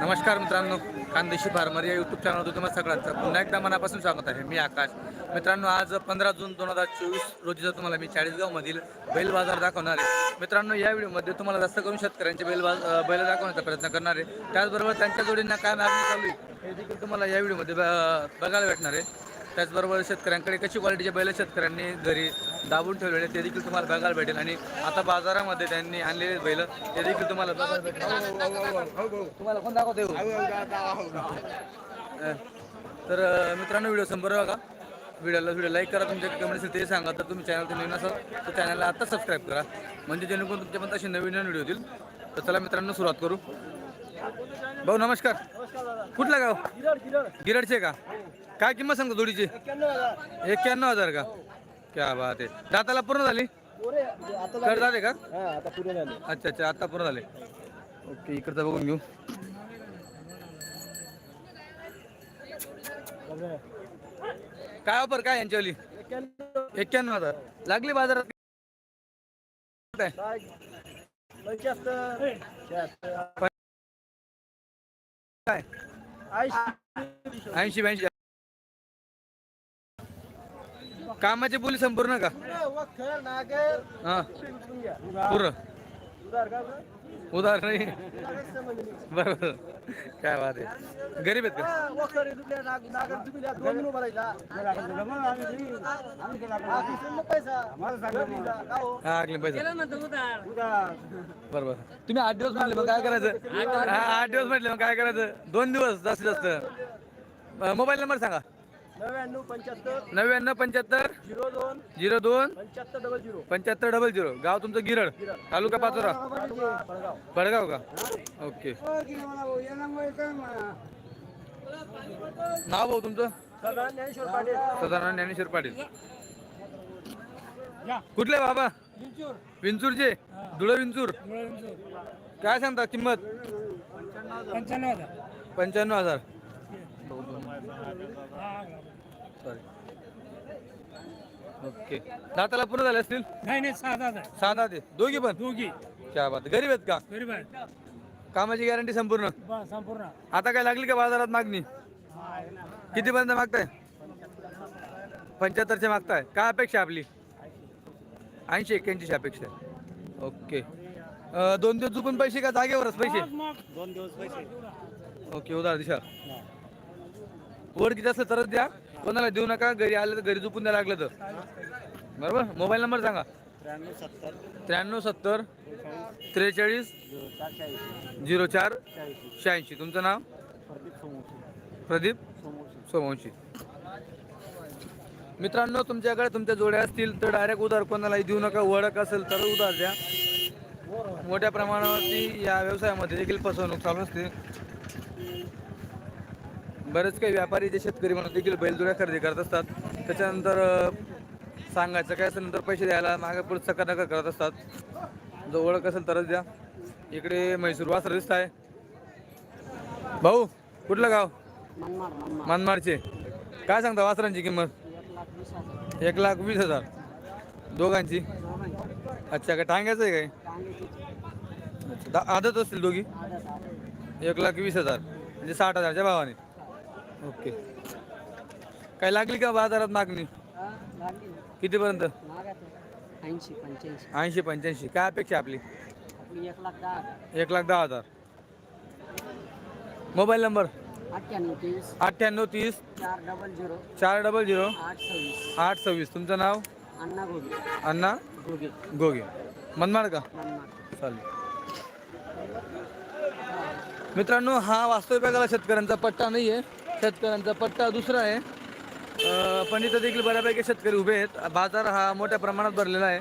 नमस्कार मित्रांनो खानदेशी फार्मर या यूट्यूब चॅनलवर तुम्हाला सगळ्यांचं पुन्हा एकदा मनापासून स्वागत आहे. मी आकाश. मित्रांनो आज पंधरा जून दोन हजार चोवीस रोजीचा तुम्हाला मी चाळीसगावमधील बैल बाजार दाखवणार आहे मित्रांनो या व्हिडिओमध्ये तुम्हाला जास्त करून शेतकऱ्यांचे बैल बाज बैल दाखवण्याचा प्रयत्न करणार आहे. त्याचबरोबर त्यांच्या जोडींना काय मागणी चालू आहे हे देखील तुम्हाला या व्हिडिओमध्ये ब- बघायला भेटणार आहे. त्याचबरोबर शेतकऱ्यांकडे कशी क्वालिटीचे बैल शेतकऱ्यांनी घरी दाबून ठेवलेले ते देखील तुम्हाला बघायला भेटेल आणि आता बाजारामध्ये त्यांनी आणलेले बैल ते देखील तुम्हाला बघायला भेटेल तुम्हाला कोण दाखवते तर मित्रांनो व्हिडिओ संपर्क बघा व्हिडिओला व्हिडिओ लाईक करा तुमच्या कमेंट असेल ते सांगा तर तुम्ही चॅनल नवीन असाल तर चॅनलला आता सबस्क्राईब करा म्हणजे जेणेकरून तुमच्या पण तसे नवीन नवीन व्हिडिओ येतील तर चला मित्रांनो सुरुवात करू भाऊ नमस्कार. कुठला गाव? गिरडचे का? काय किंमत सांगतो जोडीची? एक्क्याण्णव हजार का? क्या बात आहे. दाताला पूर्ण झाली? कर झाले का? अच्छा अच्छा आता पूर्ण झाले. ओके इकडचं बघून घेऊ. काय ऑफर काय यांच्यावाली? एक्क्याण्णव हजार. लागली बाजारात? काय? काय? ऐंशी ब्याऐंशी. कामाची बोली संपूर्ण का? हा. पूर्ण उधार नाही बरोबर. काय बात आहे. गरीब आहेत का? हा आगले पैसा. बरोबर. तुम्ही आठ दिवस म्हटले मग काय करायचं? हा आठ दिवस म्हटले मग काय करायचं? दोन दिवस जास्तीत जास्त. मोबाईल नंबर सांगा. नव्याण्णव पंच्याहत्तर नव्याण्णव पंच्याहत्तर झिरो दोन झिरो दोन पंच्याहत्तर डबल झिरो. पंच्याहत्तर डबल झिरो. गाव तुमचं गिरड तालुका पाचोरा. पडगाव. का? ओके. नाव भाऊ तुमचं? सदा ज्ञानेश्वर पाटील. सदानंद ज्ञानेश्वर पाटील. कुठले बाबा? विंचूरचे? धुळ विंचूर. काय सांगता किंमत? पंच्याण्णव हजार. पंच्याण्णव हजार. सॉरी ओके दाताला पूर्ण झाले असतील? नाही नाही सहा साधा ते. दोघी पण? दोघी. क्या बात. गरीब आहेत का? गरीब आहे कामाची गॅरंटी संपूर्ण? संपूर्ण. आता काय लागली का बाजारात मागणी? किती पर्यंत मागताय? पंच्याहत्तरचे मागताय. काय अपेक्षा आपली? ऐंशी एक्क्याऐंशी अपेक्षा आहे. ओके अं, दोन दिवस चुकून पैसे का जागेवरच पैसे? दोन दिवस पैसे ओके उधार दिशा. वर किती असलं तरच द्या. कोणाला देऊ नका घरी आलं तर घरी झोपून द्या लागलं तर. बरोबर? मोबाईल नंबर सांगा. त्र्याण्णव सत्तर. त्र्याण्णव सत्तर. त्रेचाळीस. झिरो चार. शहाऐंशी. तुमचं नाव? प्रदीप सोमवंशी मित्रांनो तुमच्याकडे तुमच्या जोड्या असतील तर डायरेक्ट उधार कोणालाही देऊ नका. ओळख असेल तर उधार द्या. मोठ्या प्रमाणावरती या व्यवसायामध्ये देखील फसवणूक चालू असते. बरेच काही व्यापारी जे शेतकरी म्हणून देखील बैलजोड्या खरेदी करत असतात. त्याच्यानंतर सांगायचं काय असेल नंतर पैसे द्यायला मागे पुढे चक्कर करत असतात. जो ओळख असेल तरच द्या. इकडे म्हैसूर वासर दिसत आहे भाऊ कुठलं गाव? मनमाडचे. काय सांगता वासरांची किंमत? एक लाख वीस हजार. दोघांची? अच्छा काय टांग्याचं आहे काय? दा- आदत असतील दोघी? एक लाख वीस हजार. म्हणजे साठ हजारच्या भावाने. ओके. काय लागली का बाजारात मागणी? कितीपर्यंत? ऐंशी पंच्याऐंशी. ऐंशी पंच्याऐंशी. काय अपेक्षा आपली? एक लाख दहा हजार. एक लाख दहा हजार. Mobile number? अठ्ठ्याण्णव तीस. चार डबल झिरो. चार डबल झिरो. आठ सव्वीस. आठ सव्वीस. तुमचं नाव? अण्णा गोबी अण्णा गोबी गोगे मनमाड का? चालेल. मित्रांनो हा वास्तविक बघायला शेतकऱ्यांचा पट्टा नाही आहे शेतकऱ्यांचा पट्टा दुसरा आहे. पंडित पण इथं देखील बऱ्यापैकी शेतकरी उभे आहेत. बाजार हा मोठ्या प्रमाणात भरलेला आहे.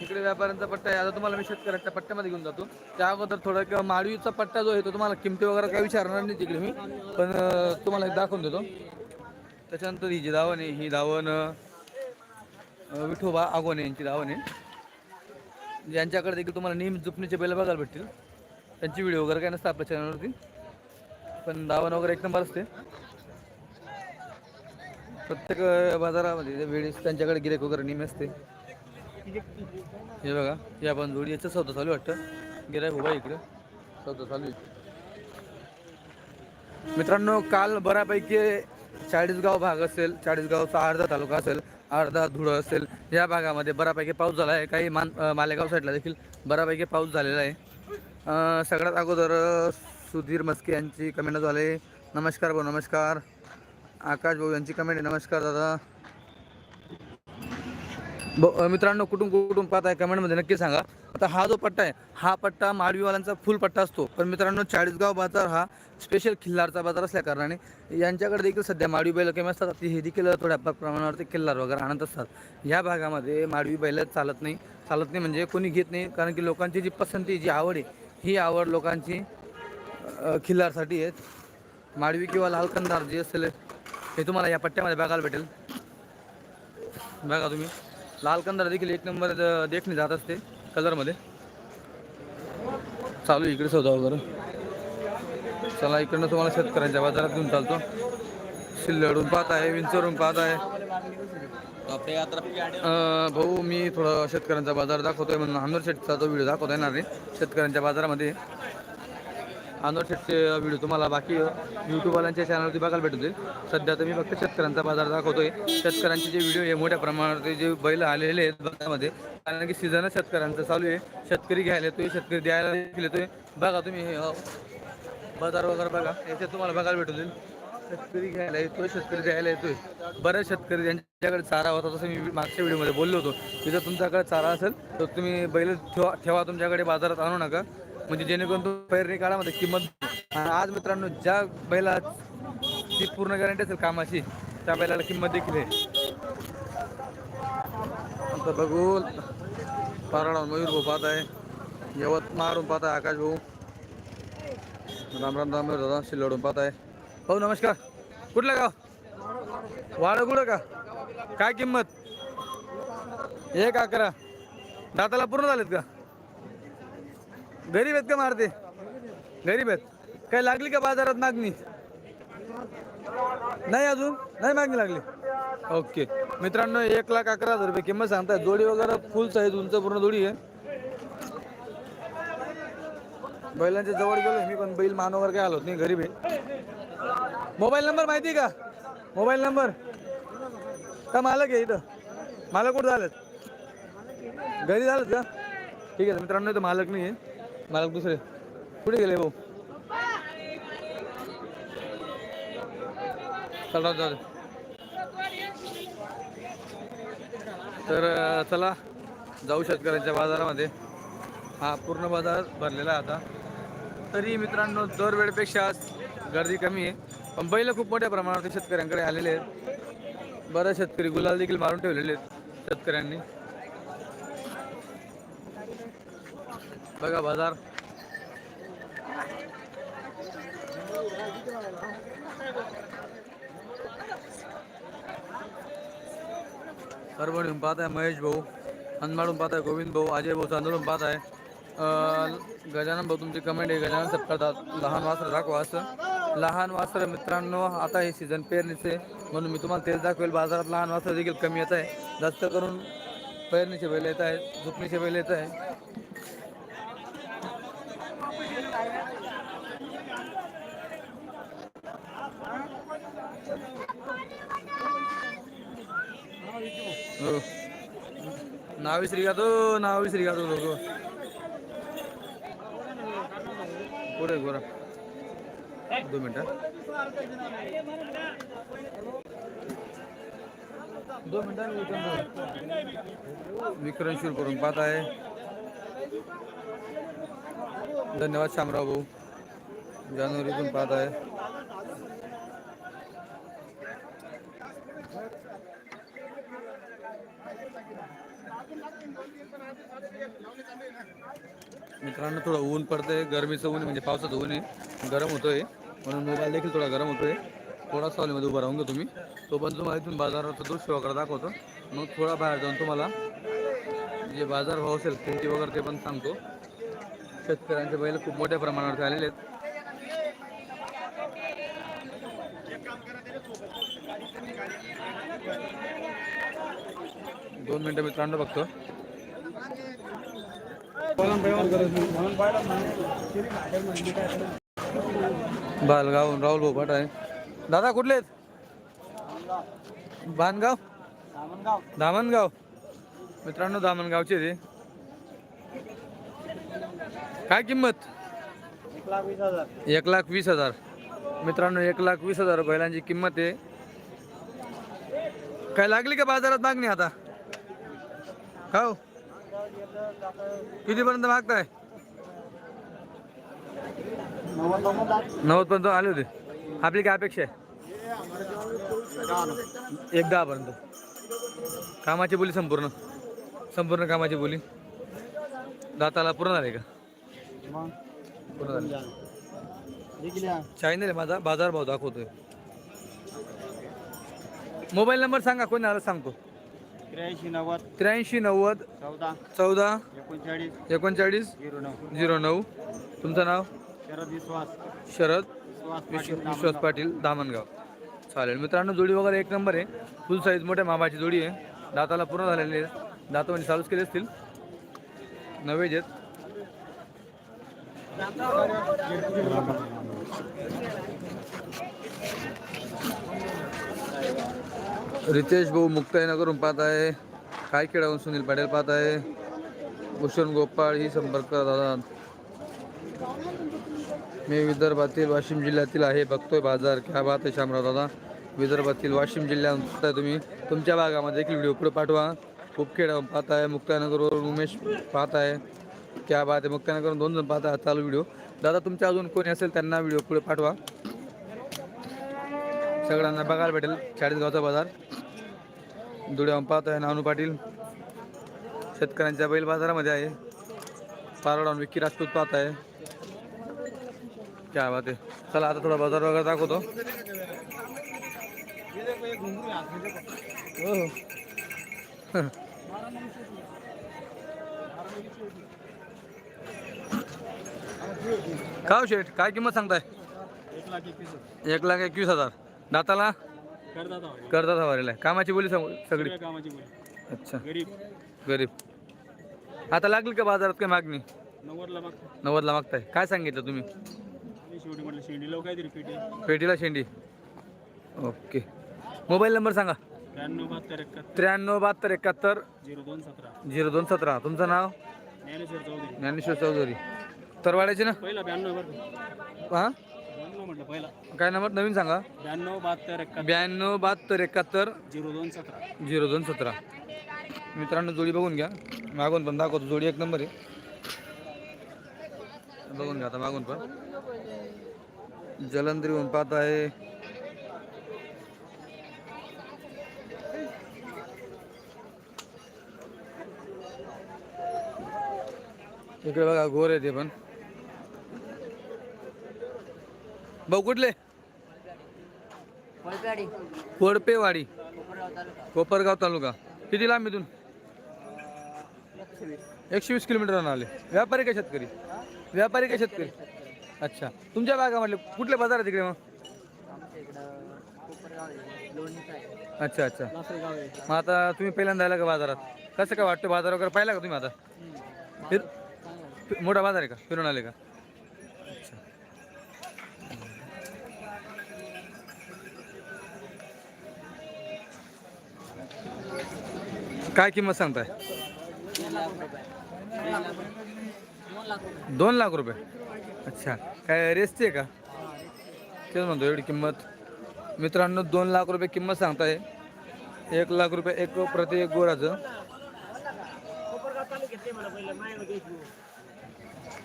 इकडे व्यापाऱ्यांचा पट्टा आहे. आता तुम्हाला मी शेतकऱ्यांच्या पट्ट्यामध्ये घेऊन जातो. त्या अगोदर थोडं किंवा माळवीचा पट्टा जो आहे तो तुम्हाला किमती वगैरे काही विचारणार नाही तिकडे मी. पण तुम्हाला एक दाखवून देतो. त्याच्यानंतर ही जी धावण आहे ही धावण विठोबा आगोने यांची धावण आहे. यांच्याकडे देखील तुम्हाला नेहमी जुपणीचे बैल बघायला भेटतील. त्यांची व्हिडिओ वगैरे काय नसतं आपल्या चॅनलवरती पण दावण वगैरे एक नंबर असते प्रत्येक बाजारामध्ये वेळेस त्यांच्याकडे गिरेक वगैरे नेहमी असते. हे बघा या पण जोडी याचं सौदा चालू आहे वाटतं. गिरायक उभा इकडे. सौदा चालू आहे. मित्रांनो काल बऱ्यापैकी चाळीसगाव भाग असेल चाळीसगावचा अर्धा तालुका असेल अर्धा धुळं असेल या भागामध्ये बऱ्यापैकी पाऊस झाला आहे. काही मान मालेगाव साईडला देखील बऱ्यापैकी पाऊस झालेला आहे. सगळ्यात अगोदर सुधीर मस्के यांची कमेंट झाले नमस्कार भाऊ नमस्कार. आकाश भाऊ यांची कमेंट आहे. नमस्कार दादा. ब- मित्रांनो कुठून कुठून पाहत आहे कमेंटमध्ये नक्की सांगा. आता हा जो पट्टा आहे हा पट्टा माडवीवाल्यांचा फुल पट्टा असतो. पण मित्रांनो चाळीसगाव बाजार हा स्पेशल खिल्लारचा बाजार असल्या कारणाने यांच्याकडे देखील सध्या माडवी बैल कमी असतात. ते हे देखील थोड्या प्रमाणावरती खिल्लार वगैरे आणत असतात. ह्या भागामध्ये माडवी बैल चालत नाही. चालत नाही म्हणजे कोणी घेत नाही. कारण की लोकांची जी पसंती जी आवड आहे ही आवड लोकांची खिल्लारसाठी आहेत. माडवी किंवा लाल कंदार जे असेल हे तुम्हाला या पट्ट्यामध्ये बघायला भेटेल. बघा तुम्ही. लाल कंदार देखील एक नंबर देखणे जात असते कलरमध्ये. चालू आहे इकडे सौदा वगैरे. चला इकडनं तुम्हाला शेतकऱ्यांच्या बाजारात घेऊन चालतो. शिल्लडून पाहत आहे विंचरून पाहत आहे. भाऊ मी थोडं शेतकऱ्यांचा बाजार दाखवतोय म्हणून अनवर शेटचा तो व्हिडिओ दाखवता येणार नाही शेतकऱ्यांच्या बाजारामध्ये. अनवर शेटचे व्हिडिओ तुम्हाला बाकी युट्यूबवाल्यांच्या चॅनलवरती बघायला भेटू जाईल सध्या तर मी फक्त शेतकऱ्यांचा बाजार दाखवतोय. शेतकऱ्यांचे जे व्हिडिओ आहे मोठ्या प्रमाणावरती जे बैल आलेले आहेत बाजारामध्ये कारण की सीझनच शेतकऱ्यांचं चालू आहे. शेतकरी घ्यायला येतोय शेतकरी द्यायला येतोय. बघा तुम्ही बाजार वगैरे बघा. याच्यात तुम्हाला बघायला भेटून जाईल शेतकरी घ्यायला येतोय शेतकरी द्यायला येतोय. बऱ्याच शेतकरी ज्यांच्याकडे चारा होता तसं मी मागच्या व्हिडिओमध्ये बोललो होतो. की जर तुमच्याकडे चारा असेल तर तुम्ही बैल ठेवा ठेवा तुमच्याकडे बाजारात आणू नका. म्हणजे जेणेकरून तुम्ही पैरणी काळामध्ये म्हणजे किंमत आज मित्रांनो ज्या बैला ती पूर्ण गॅरंटी असेल कामाची त्या बैलाला किंमत देखील आहे. आता बघू पाराडा मयूर भाऊ पाहत आहे. यवतमाळहून पाहत आहे आकाश भाऊ. राम राम राम दादा शिल्लडून पाहत आहे. भाऊ नमस्कार. कुठलं गाव? वाडगुडं का? काय किंमत? एक अकरा. दाताला पूर्ण झालेत का? गरीब आहेत का मारते? गरीब आहेत. काय लागली का बाजारात मागणी? नाही अजून? नाही मागणी लागली? ओके. मित्रांनो एक लाख अकरा हजार रुपये किंमत सांगताय. जोडी वगैरे फुल साईज उंच पूर्ण जोडी आहे. बैलांच्या जवळ गेलो मी पण बैल मानवर काय आलो नाही गरीब आहे. मोबाईल नंबर माहिती आहे का? Mobile number? का मालक आहे इथं. मालक कुठं झालेत? घरी झालेत का? ठीक आहे मित्रांनो इथं मालक नाही आहे. मालक दुसरे. कुठे गेले भाऊ? चला जाऊ तर चला जाऊ शेतकऱ्यांच्या बाजारामध्ये. हा पूर्ण बाजार भरलेला आहे आता. तरी मित्रांनो दरवेळेपेक्षा गर्दी कमी आहे. पण बैल खूप मोठ्या प्रमाणात शेतकऱ्यांकडे आलेले आहेत. बरेच शेतकरी गुलाल देखील मारून ठेवलेले आहेत शेतकऱ्यांनी. बघा बाजार. परभणीहून पाहत आहे महेश भाऊ हनमाडून पाहत आहे गोविंद भाऊ अजय भाऊ चांदूरून पाहत आहे गजानन भाऊ तुमची कमेंट आहे गजानन सर करतात लहान वासर दाखवा असं. लहान वासर मित्रांनो. आता हे सीझन पेरणीचे म्हणून मी तुम्हाला तेच दाखवेल. बाजारात लहान वासर देखील कमी येत आहे. जास्त करून पेरणीचे बैल येत आहेत. झुकणीचे बैल येत आहे हो. श्री विसरी का तो नाव विसरी का तो लोक पुढे गोरा दोन मिनिटं दोन मिनिटं विक्रम शूर करून पाहत आहे धन्यवाद शामराव भाऊ जानेवारीतून पाहत आहे मित्रांनो थोडं ऊन पडतंय गरमीचं ऊन आहे, म्हणजे पावसाचं ऊन आहे. गरम होतोय. म्हणून मोबाईल देखील थोडा गरम होतोय. थोडा सावलीमध्ये उभा राहून घ्या तुम्ही. तो पण तुम्हाला इथून बाजाराचं दृश्य वगैरे दाखवतो. मग थोडा बाहेर जाऊन तुम्हाला जे बाजार भाव असेल किमती वगैरे ते पण सांगतो. शेतकऱ्यांचे बैल खूप मोठ्या प्रमाणावर आलेले आहेत. दोन मिनटं मित्रांनो बघतो बालगाव राहुल भोपाट आहे. दादा कुठले आहेत? बांधगाव दामणगाव. मित्रांनो दामणगावचे ते. काय किंमत? एक लाख वीस हजार. मित्रांनो एक लाख वीस हजार बैलांची किंमत आहे. काय लागली का बाजारात मागणी आता? हो? कितीपर्यंत मागताय? नव्वद पर्यंत आले होते. आपली काय अपेक्षा आहे? एक दहा पर्यंत कामाची बोली संपूर्ण. संपूर्ण कामाची बोली. दाताला पूर्ण झाले का? पूर्ण झाले. चायनल माझा. बाजार भाव दाखवतोय. मोबाईल नंबर सांगा कोणी आला सांगतो. त्र्याऐंशी नव्वद त्र्याऐंशी नव्वद चौदा चौदा एकोणचाळीस एकोणचाळीस झिरो नऊ. झिरो नऊ. तुमचं नाव? शरद विश्वास. विश्व पाटील विश्वास पाटील दामणगाव. चालेल. मित्रांनो जोडी वगैरे एक नंबर आहे. फुल साईज मोठ्या मामाची जोडी आहे. दाताला पूर्ण झालेली आहे दात म्हणजे चालूच केले असतील. नवेज आहेत. रितेश भाऊ मुक्ताईनगरून पाहत आहे. काय खेळावून सुनील पाटील पाहत आहे. भूषण गोपाळ ही संपर्क दादा मी विदर्भातील वाशिम जिल्ह्यातील आहे बघतोय बाजार क्या बात आहे शामराव दादा. विदर्भातील वाशिम जिल्ह्यात तुम्ही तुमच्या भागामध्ये देखील व्हिडिओ पुढे पाठवा. खूप खेळ पाहत आहे मुक्तानगरवरून उमेश पाहत आहे. क्या बात आहे मुक्तानगरवरून दोन जण पाहत आहे चालू व्हिडिओ. दादा तुमच्या अजून कोणी असेल त्यांना व्हिडिओ पुढे पाठवा. सगळ्यांना बघायला भेटेल चाळीसगावचा बाजार. धुळे पाहत आहे नानू पाटील. शेतकऱ्यांच्या बैल बाजारामध्ये आहे. पारोडाहून विक्की राजपूत पाहत आहे. क्या बात आहे चला आता थोडा बाजार वगैरे दाखवतो हो हो. का हो शेठ काय किंमत सांगताय? एक लाख एकवीस हजार. दाताला? करतात हवारेला आहे. कामाची बोली सांगू सगळी. अच्छा. गरीब. गरीब आता लागली का बाजारात काय मागणी? नव्वदला मागतो नव्वदला मागताय. काय सांगितलं तुम्ही? शेवटी म्हटलं शेंडी लावू काहीतरी पेटी पेटीला शेंडी. ओके. मोबाईल नंबर सांगा. त्र्याण्णव बहात्तर एकाहत्तर. त्र्याण्णव बहात्तर एकाहत्तर. झिरो दोन सतरा. झिरो दोन सतरा. तुमचं नाव? ज्ञानेश्वर चौधरी. ज्ञानेश्वर चौधरी. तरवाड्याचे ना? पहिला ब्याण्णव बरं हां? ब्याण्णव म्हटलं पहिला. काय नंबर? नवीन सांगा. ब्याण्णव बहात्तर एकाहत्तर. ब्याण्णव बहात्तर एकाहत्तर. झिरो दोन सतरा. झिरो दोन सतरा. मित्रांनो जोडी बघून घ्या. मागून पण दाखवतो. जोडी एक नंबर आहे. बघून घ्या आता मागून पण. जलंधरी पाहत आहे. इकडे बघा घोर आहे ते पण. भाऊ कुठले? कोडपेवाडी कोपरगाव तालुका. कोपरगाव तालुका. किती लांब इथून? एकशे वीस. किलोमीटर आले. व्यापारी का शेतकरी? व्यापारी का शेतकरी? अच्छा. तुमच्या भागामधले कुठले बाज़ार आहे तिकडे मग? अच्छा अच्छा. मग आता तुम्ही पहिल्यांदा आला का बाजारात? कसं काय वाटतं? बाज़ार वगैरे पाहिला का तुम्ही आता? फिर मोठा बाज़ार आहे का? फिरून आले का? अच्छा. काय किंमत सांगताय? दोन लाख रुपये. अच्छा. काय रेसची आहे का? तेच म्हणतो एवढी किंमत. मित्रांनो दोन लाख रुपये किंमत सांगताय. एक लाख रुपये एक प्रति एक गोराचं. कोपरगाव तालुक्यात मला पहिलं माय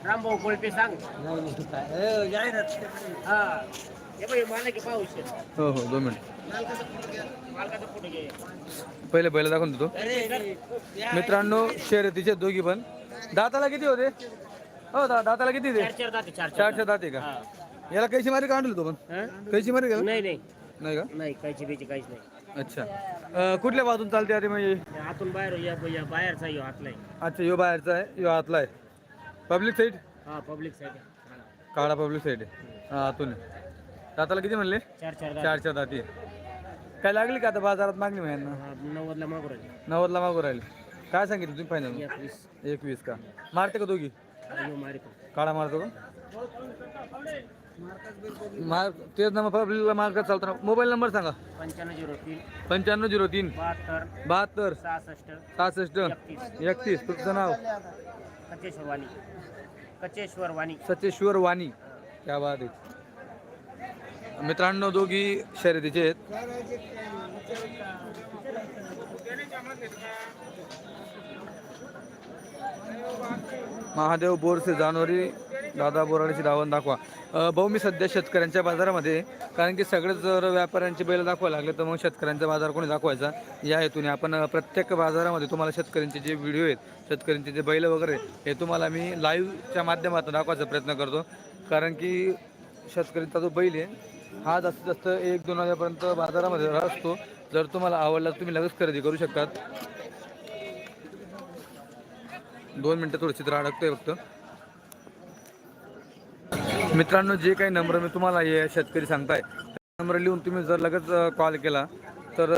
रामभाऊ कोळपे सांग. हा. हे बाई मला की पाऊस हो हो दोन मिनिट. मालकाचा फोटो घे. मालकाचा फोटो घे. पहिले बैल दाखवून देतो. मित्रांनो शर्यतीचे दोघी पण. दाताला किती होते? हो दा दाताला किती चार होते चार दाते चार चार चारशे दाते का? याला कैशी मारी का आणलं तो पण? हं? कैशी मारी का? नाही नाही. नाही का? नाही कायची बेची काहीच नाही. अच्छा. अं, कुठल्या बाजून चालते आधी म्हणजे? आतून बाहेर या या बाहेरचा यो आतला आहे. अच्छा यो बाहेरचा आहे यो आतला आहे. Public side? हा पब्लिक साईड काळा पब्लिक साईड आहे. हा आतून आहे. दाताला किती म्हणले? चार चार दाते. चार चार दाती. आहे. काय लागली का आता बाजारात मागणी महिन्यांना हा, नव्वदला मागू राहिले. नव्वदला मागू राहिले. काय सांगितलं तुम्ही फायनल एकवीस. एकवीस का? मारते का दोघी? काळा मारतो का मार तेच नंबर आपल्याला मार्क चालतो मोबाईल नंबर सांगा पंच्याण्णव झिरो तीन पंच्याण्णव झिरो तीन बहात्तर बहात्तर सहासष्ट सहासष्ट एकतीस तुमचं नाव कचेश्वर वाणी कचेश्वर वाणी सचेश्वर वाणी त्या बाद मित्रांनो दोघी शर्यतीचे आहेत महादेव बोरसे जानवरी दादा बोराडीची धावण दाखवा. भाऊ मी सध्या शेतकऱ्यांच्या बाजारामध्ये कारण की सगळेच जर व्यापाऱ्यांचे बैल दाखवायला लागले तर मग शेतकऱ्यांचा बाजार कोणी दाखवायचा? या हेतूने आपण प्रत्येक बाजारामध्ये तुम्हाला शेतकऱ्यांचे जे व्हिडिओ आहेत शेतकऱ्यांचे जे बैल वगैरे हे तुम्हाला मी लाईव्हच्या माध्यमातून दाखवायचा प्रयत्न करतो. कारण की शेतकऱ्यांचा जो बैल आहे हा जास्तीत जास्त एक दोन हजारपर्यंत बाजारामध्ये असतो जर तुम्हाला आवडला तर तुम्ही लगेच खरेदी करू शकतात. दोन मिनटं थोडं चित्र अडकतंय फक्त. मित्रांनो जे काही नंबर मी तुम्हाला हे शेतकरी सांगताय नंबर लिहून तुम्ही जर लगेच कॉल केला तर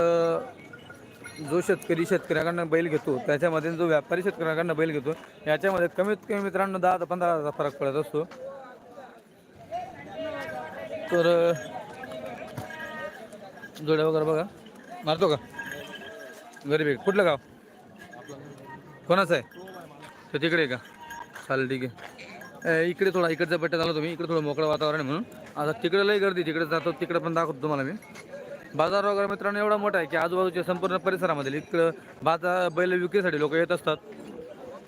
जो शेतकरी शेतकऱ्याकडनं बैल घेतो त्याच्यामध्ये जो व्यापारी शेतकऱ्याकडनं बैल घेतो याच्यामध्ये कमीत कमी मित्रांनो दहा ते पंधरा हजारचा फरक पडत असतो. तर जोड्या वगैरे बघा. मारतो का? गरीब आहे कुठलं गाव? कोणाचं आहे? तर तिकडे आहे का? चालेल ठीक आहे. इकडे थोडा इकडचं पट्ट्यात झाला तुम्ही. इकडे थोडं मोकळं वातावरण आहे म्हणून. आता तिकडे लई गर्दी तिकडे जातो तिकडे पण दाखवतो तुम्हाला मी. बाजार वगैरे मित्रांनो एवढा मोठा आहे की आजूबाजूच्या संपूर्ण परिसरामध्ये इकडं बाजार बैल विक्रीसाठी लोक येत असतात.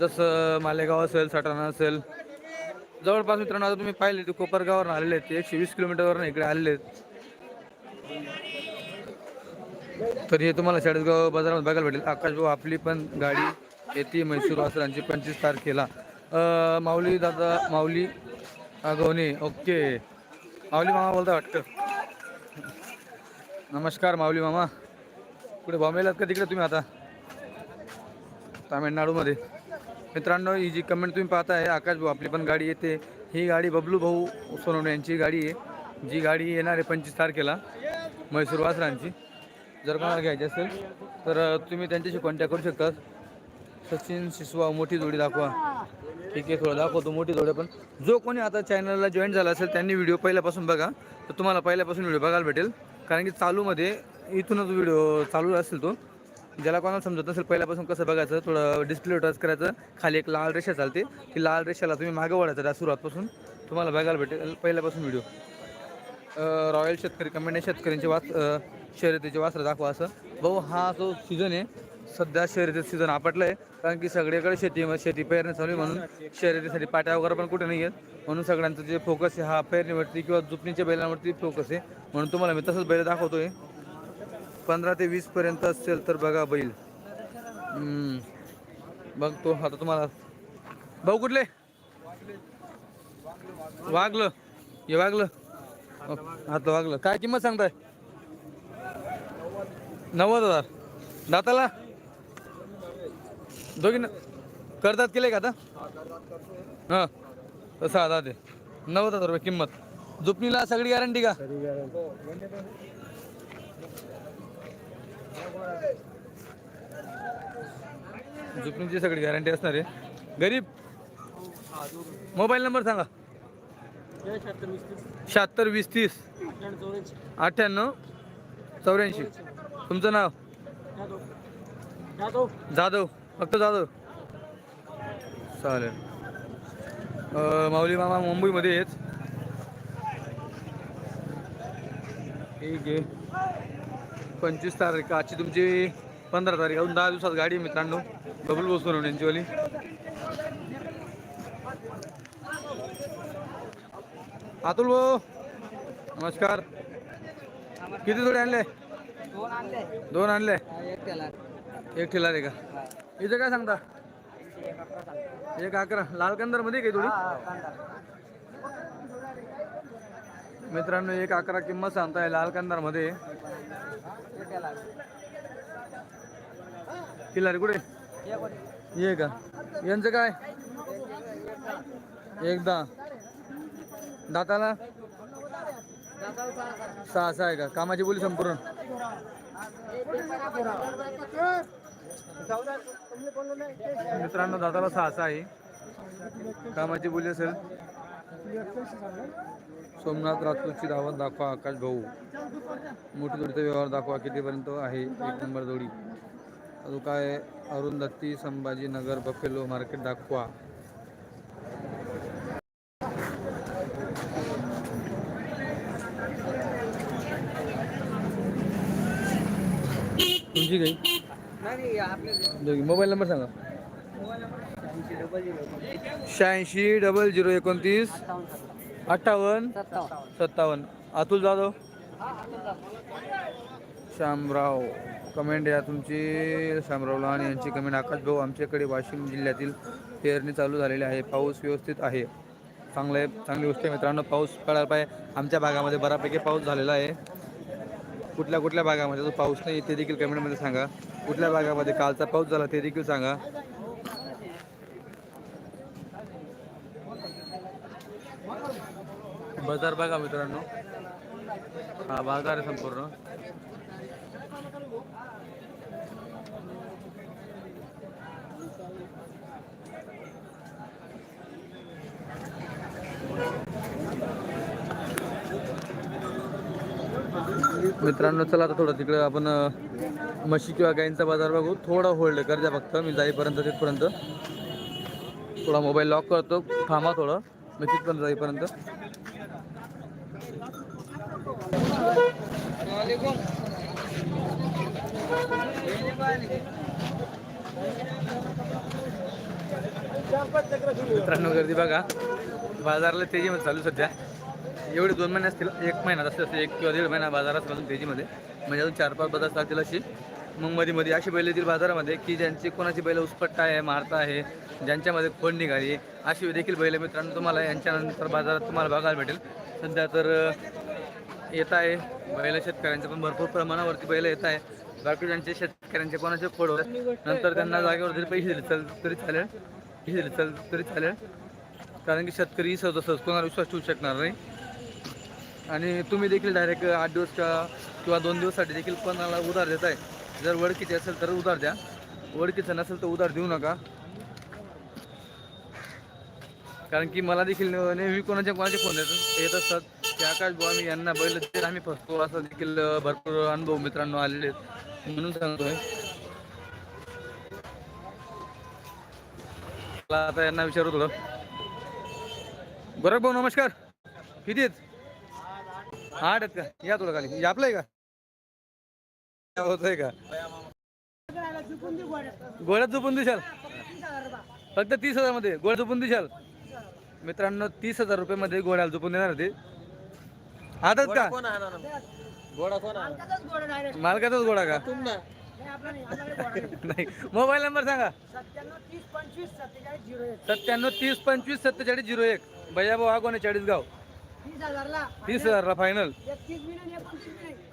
जसं मालेगाव असेल सटाणा असेल. जवळपास मित्रांनो आता तुम्ही पाहिले ते कोपरगाववर आलेले आहेत. ते एकशे वीस किलोमीटरवरून इकडे आलेले आहेत. तर हे तुम्हाला चाळीसगाव बाजारामध्ये बघायला भेटेल. आकाश भाऊ आपली पण गाडी. येते म्हैसूर वासरांची पंचवीस तारखेला. माऊली दादा माऊली आगवणे ओके. माऊली मामा बोलता वाटतं? नमस्कार माऊली मामा. कुठे बॉम्बेला का तिकडे तुम्ही आता? तामिळनाडूमध्ये. मित्रांनो ही जी कमेंट तुम्ही पाहताय आकाश भाऊ आपली पण गाडी येते. ही गाडी बबलू भाऊ सोनवणे यांची गाडी आहे. जी गाडी येणार आहे पंचवीस तारखेला म्हैसूर वासरांची. जर कोणाला घ्यायची असेल तर तुम्ही त्यांच्याशी कॉन्टॅक्ट करू शकता. सचिन शिसवा मोठी जोडी दाखवा. ठीक आहे थोडं दाखवतो मोठी जोडी पण. जो कोणी आता चॅनलला जॉईन झाला असेल त्यांनी व्हिडिओ पहिल्यापासून बघा. तर तुम्हाला पहिल्यापासून व्हिडिओ बघायला भेटेल. कारण की चालूमध्ये इथूनच व्हिडिओ चालू असेल तो. ज्याला कोणाला समजत नसेल पहिल्यापासून कसं बघायचं थोडं डिस्प्ले टच करायचं. खाली एक लाल रेषा चालते. ती लाल रेषाला तुम्ही मागं वळायचं त्या सुरुवातपासून. तुम्हाला बघायला भेटेल पहिल्यापासून व्हिडिओ रॉयल शेतकरी कंपनी शेतकऱ्यांचे वास शर्यतीचे वासरं दाखवा असं. भाऊ हा जो सीझन आहे सध्या शर्यतीचा सीझन आपटला आहे कारण की सगळीकडे शेती म्हणजे शेती पेरणी चालू आहे म्हणून शर्यतीसाठी पाट्या वगैरे पण कुठे नाही आहेत म्हणून सगळ्यांचं जे फोकस आहे हा पेरणीवरती किंवा जुपणीच्या बैलांवरती फोकस आहे. म्हणून तुम्हाला मी तसंच बैल दाखवतोय. पंधरा ते वीस पर्यंत असेल तर बघा बैल. बघतो आता तुम्हाला. भाऊ कुठले? वागलं हे वागलं आता वागलं काय किंमत सांगताय? नव्वद हजार. दाताला? दोघी करतात केले का आता? हां. तसं आता ते नव्वद हजार रुपये किंमत. जुपणीला सगळी गॅरंटी का? जुपणीची सगळी गॅरंटी असणार आहे. गरीब. मोबाईल नंबर सांगा. शहात्तर वीस तीस. अठ्ठ्याण्णव चौऱ्याऐंशी. तुमचं नाव? जाधव. फक्त जाधव चालेल. माऊली मामा मुंबईमध्ये आहेत. ठीक आहे पंचवीस तारीख आजची तुमची पंधरा तारीख. अजून दहा दिवसात गाडी मित्रांनो. बबल बसून यांचीवाली अतुल भाऊ नमस्कार. किती जोडे आणले? दोन आणले. एक ठेला. रे का? इथं काय सांगता? एक अकरा. लाल कंदरमध्ये काही थोडी? मित्रांनो एक अकरा किंमत सांगताय लाल कंदारमध्ये किल्लारी कुठे? ये का? यांचं काय? एकदा. दाताला? सहा सहा आहे का? कामाची बोली संपूर्ण. मित्रांनो दादाला सहासा आहे. कामाची बोली असेल. सोमनाथ राजपूतची धावत दाखवा आकाश भाऊ. मोठी जोडीचा व्यवहार दाखवा कितीपर्यंत आहे. एक नंबर जोडी. अजून काय? अरुण दत्ती संभाजीनगर बफेलो मार्केट दाखवा. तुमची काही मोबाईल नंबर सांगा. शहाऐंशी डबल झिरो एकोणतीस अठ्ठावन्न सत्तावन्न. अतुल जाधव. श्यामराव कमेंट या तुमची. श्यामराव लहान यांची कमेंट आकाश भाऊ आमच्याकडे वाशिम जिल्ह्यातील पेरणी चालू झालेली आहे. पाऊस व्यवस्थित आहे. चांगलं आहे चांगली गोष्ट आहे मित्रांनो. पाऊस पडायला पाहिजे. आमच्या भागामध्ये बऱ्यापैकी पाऊस झालेला आहे. कुठल्या कुठल्या भागामध्ये जो पाऊस नाही ते देखील कमेंटमध्ये सांगा. कुठल्या भागामध्ये कालचा पाऊस झाला ते देखील सांगा. बाजार बघा मित्रांनो. हा बाजार आहे संपूर्ण. मित्रांनो चला आता थोडं तिकडे आपण म्हशी किंवा गायींचा बाजार बघू. थोडा होल्ड कर द्या फक्त मी जाईपर्यंत तिथपर्यंत. थोडा मोबाईल लॉक करतो. थांबा थोडं. मी तिथपर्यंत जाईपर्यंत. मित्रांनो गर्दी बघा. बाजाराला तेजीमध्ये चालू सध्या. एवढे दोन महिने असतील एक महिना असते असते एक किंवा दीड महिना बाजारात असतो अजून तेजीमध्ये म्हणजे अजून चार पाच बाजार चालतील अशी मग मध्ये मध्ये अशी बैल येतील बाजारामध्ये की ज्यांची कोणाची बैल उसपट्टा आहे मारता आहे ज्यांच्यामध्ये खोड निघाली अशी देखील बैल मित्रांनो तुम्हाला यांच्यानंतर बाजारात तुम्हाला बघायला भेटेल. सध्या तर येत आहे. बैल शेतकऱ्यांच्या पण भरपूर प्रमाणावरती बैल येत आहे. बाकी त्यांचे शेतकऱ्यांचे कोणाचे खोड होत नंतर त्यांना जागेवर जरी पैसे दिले चल तरी चालेल. पैसे दिले चल तरी चालेल. कारण की शेतकरी सहज सहज कोणाला विश्वास ठेवू शकणार नाही. आणि तुम्ही देखील डायरेक्ट आठ दिवस किंवा दोन दिवससाठी देखील कोणाला उधार देत आहे जर ओळखीचे असेल तर उधार द्या. ओळखीचं नसेल तर उधार देऊ नका. कारण की मला देखील नेहमी कोणाच्या कोणाचे फोन येतात येत असतात. की आकाश बुवा यांना बैल तर आम्ही फसतो असं देखील भरपूर अनुभव मित्रांनो आलेले आहेत. म्हणून सांगतोय. मला आता यांना विचारू थोडं. गोरख भाऊ नमस्कार. किती आहेत? आठ आहेत का? या थोडं खाली. म्हणजे आपलं आहे का? होतंय का? गोळ्यात झोपून दिशाल? फक्त तीस हजारमध्ये गोळ्या झोपून दिशाल? मित्रांनो तीस हजार रुपये मध्ये गोळ्याला झोपून देणार होते. आदत का? गोडा कोण मालकाचाच गोळा का? नाही. मोबाईल नंबर सांगा. सत्त्याण्णव तीस पंचवीस सत्तेचाळीस झिरो एक. भैया भाऊ आगोने चाळीस गाव तीस हजारला. फायनल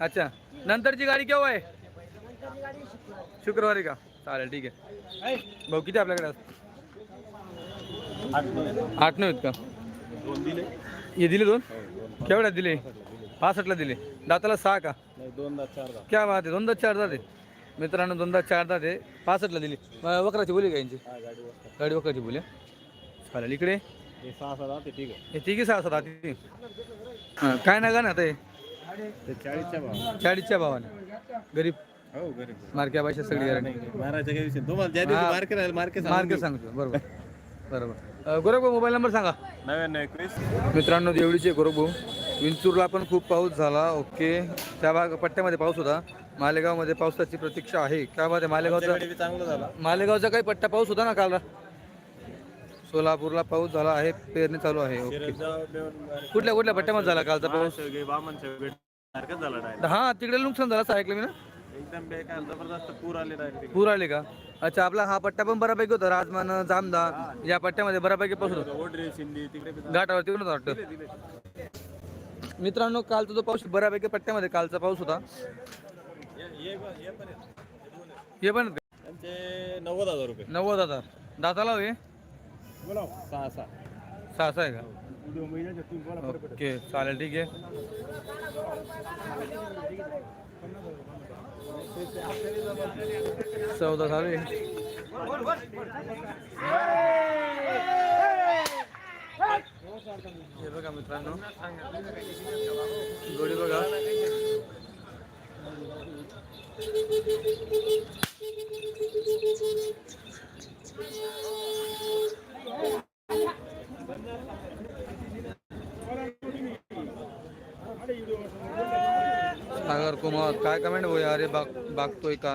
अच्छा. नंतरची गाडी केव्हा आहे? शुक्रवारी. का? चालेल ठीक आहे. भाऊ किती आपल्याकडे? आठ नाही आहेत का? दोन दिले हे दिले दोन? केवढ्यात दिले? पासष्टला दिले. दाताला सहा का? क्या बात आहे. दोनदा चार दात मित्रांनो दोनदा चार दात पासष्टला दिली. वक्राची बोली का यांची? गाडी वक्राची बोली. चालेल इकडे. सहा सात ते ठीक आहे हे तिघी सहा आधी हां काय ना ना आता हे? ते चाळीसच्या भाव चाळीसच्या भावाने. गरीब. हो गरीब. मार्क्या भाषा सगळी गॅरंटी मारायचं काही विषय तुम्हाला ज्या दिवशी. मार्केट राहील मार्केट मार्केट सांगतो बरोबर. बरोबर. गोरख मोबाईल नंबर सांगा. नव्याण्णव एकवीस. मित्रांनो देवळीचे गोरखभाऊ विंचूरला पण खूप पाऊस झाला. ओके. त्या भाग पट्ट्यामध्ये पाऊस होता. मालेगावमध्ये पावसाची प्रतीक्षा आहे. काय आहे मालेगावचा चांगलं झालं. मालेगावचा काही पट्टा पाऊस होता ना काल? सोलापूरला पाऊस झाला आहे पेरणी चालू आहे. ओके. कुठल्या कुठल्या पट्ट्यामध्ये झाला कालचा पाऊस? हा तिकडे नुकसान झालं असं ऐकलं मी ना. एकदम बेकार जबरदस्त पूर आले पूर आले का? अच्छा आपला हा पट्टा पण बऱ्यापैकी होता राजमान जामदा या पट्ट्यामध्ये बऱ्यापैकी पाऊस होता. ओढरे शिंदे तिकडे बी घाटावरती होता वाटतं. मित्रांनो कालचा जो पाऊस बऱ्यापैकी पट्ट्यामध्ये कालचा पाऊस होता. हे- हे पण- हे. हे नव्वद हजार रुपये. नव्वद हजार. दाताला होय सहा सहा सहा सहा आहे का? ओके चालेल ठीक आहे. चौदा आहे हे बघा मित्रांनो जोडी बघा. सागर कुमार काय कमेंट होया अरे बाग बागतोय का?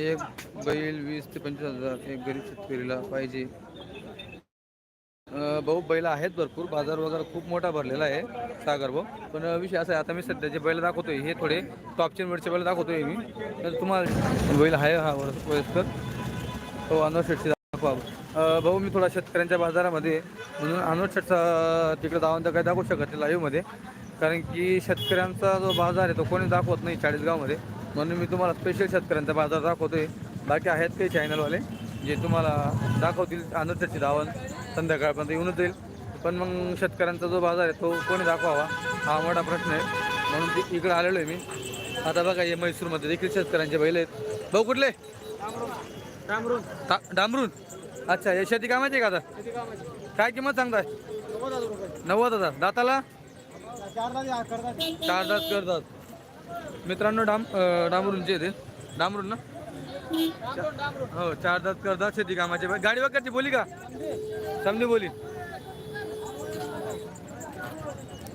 एक बैल वीस ते पंचवीस हजार एक गरीब शेतकरीला पाहिजे. भाऊ बैल आहेत भरपूर. बाजार वगैरे खूप मोठा भरलेला आहे सागर भाऊ. पण विषय असा आहे आता मी सध्या जे बैल दाखवतोय. हे थोडे टॉपचे वरचे बैल दाखवतोय मी. तर तुम्हाला बैल आहे हा वयस्कर. हो अनवर शेटची दाखवा. भाऊ मी थोडा शेतकऱ्यांच्या बाजारामध्ये म्हणून अनवर शेटचा तिकडे दावून तर काही दाखवू शकत नाही लाईव्हमध्ये कारण की शेतकऱ्यांचा जो बाजार आहे तो कोणी दाखवत नाही चाळीसगावमध्ये. म्हणून मी तुम्हाला स्पेशल शेतकऱ्यांचा बाजार दाखवतोय. बाकी आहेत काही चॅनलवाले जे तुम्हाला दाखवतील अनवर शेटची दावण. संध्याकाळपर्यंत येऊनच जाईल. पण मग शेतकऱ्यांचा जो बाजार आहे तो कोणी दाखवावा? हा मोठा प्रश्न आहे. म्हणून ती इकडे आलेलो आहे मी. आता बघा हे म्हैसूरमध्ये देखील शेतकऱ्यांचे बैल आहेत. भाऊ कुठले? ता- डांबरून? अच्छा हे शेती कामाची आहे का आता? काय किंमत सांगताय? नव्वद हजार दाताला? चार दात करतात मित्रांनो डांब डांबरूनचे ते डांबरून ना हो चार दात करतात शेती कामाचे. गाडी वगैरेची बोली का? समजी बोली.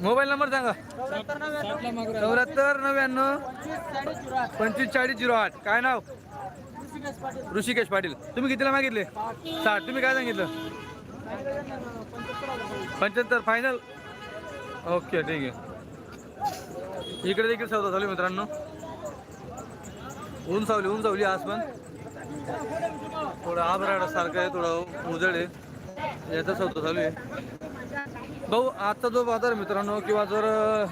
मोबाईल नंबर सांगा. चौऱ्याहत्तर नव्याण्णव पंचवीस चाळीस झिरो आठ. काय नाव? ऋषिकेश पाटील. तुम्ही कितीला मागितले? साठ. तुम्ही काय सांगितलं? पंच्याहत्तर. फायनल ओके ठीक आहे. इकडे देखील सौदा चालू मित्रांनो. ऊन सावली ऊन सावली आज पण. थोडं आभराडा सारखं आहे थोडं उजळ आहे. याचा सौदा चालू आहे. भाऊ आजचा जो बाजार आहे मित्रांनो किंवा जर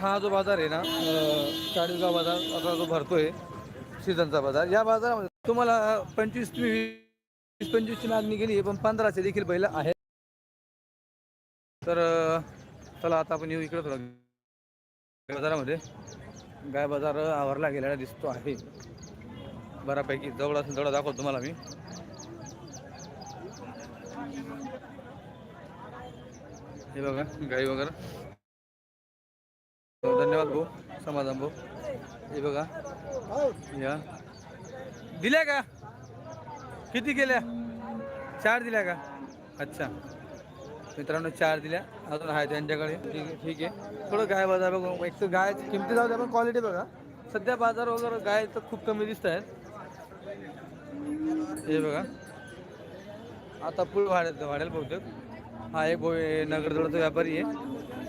हा जो बाजार आहे ना चाळीसगाव बाजार आता जो भरतोय सीझनचा बाजार या बाजारामध्ये तुम्हाला पंचवीस वीस पंचवीसची मागणी केली पण पंधराशे देखील बैल आहे तर चला आता आपण येऊ इकडे थोडं. बाजारामध्ये. गाय बाजार आवरला गेलेला दिसतो आहे. बऱ्यापैकी जवळ असेल तेवढा दाखवतो तुम्हाला मी. हे बघा गाई वगैरे. धन्यवाद भाऊ समाधान भाऊ. हे बघा या. दिल्या का? किती केल्या? चार दिल्या का? अच्छा. मित्रांनो चार दिल्या. अजून आहे त्यांच्याकडे. ठीक आहे ठीक आहे. थोडं गाय बाजार बघू. एक तर गाय किमती जाऊ द्या पण क्वालिटी बघा. सध्या बाजार वगैरे गाय तर खूप कमी दिसत आहेत. हे बघा. आता पूल वाढेल वाढेल बहुतेक. हा एक बोय नगरजवळचा व्यापारी आहे.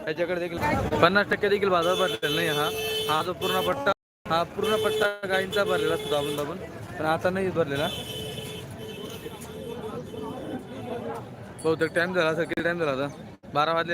त्याच्याकडे देखील पन्नास टक्के देखील बाजार भरलेला नाही हा. हा जो पूर्ण पट्टा हा पूर्ण पट्टा गायींचा भरलेला असतो दाबून दाबून. पण आता नाही भरलेला. बहुतेक टाइम झाला असेल किती टाइम झाला आता. बारा वाजले.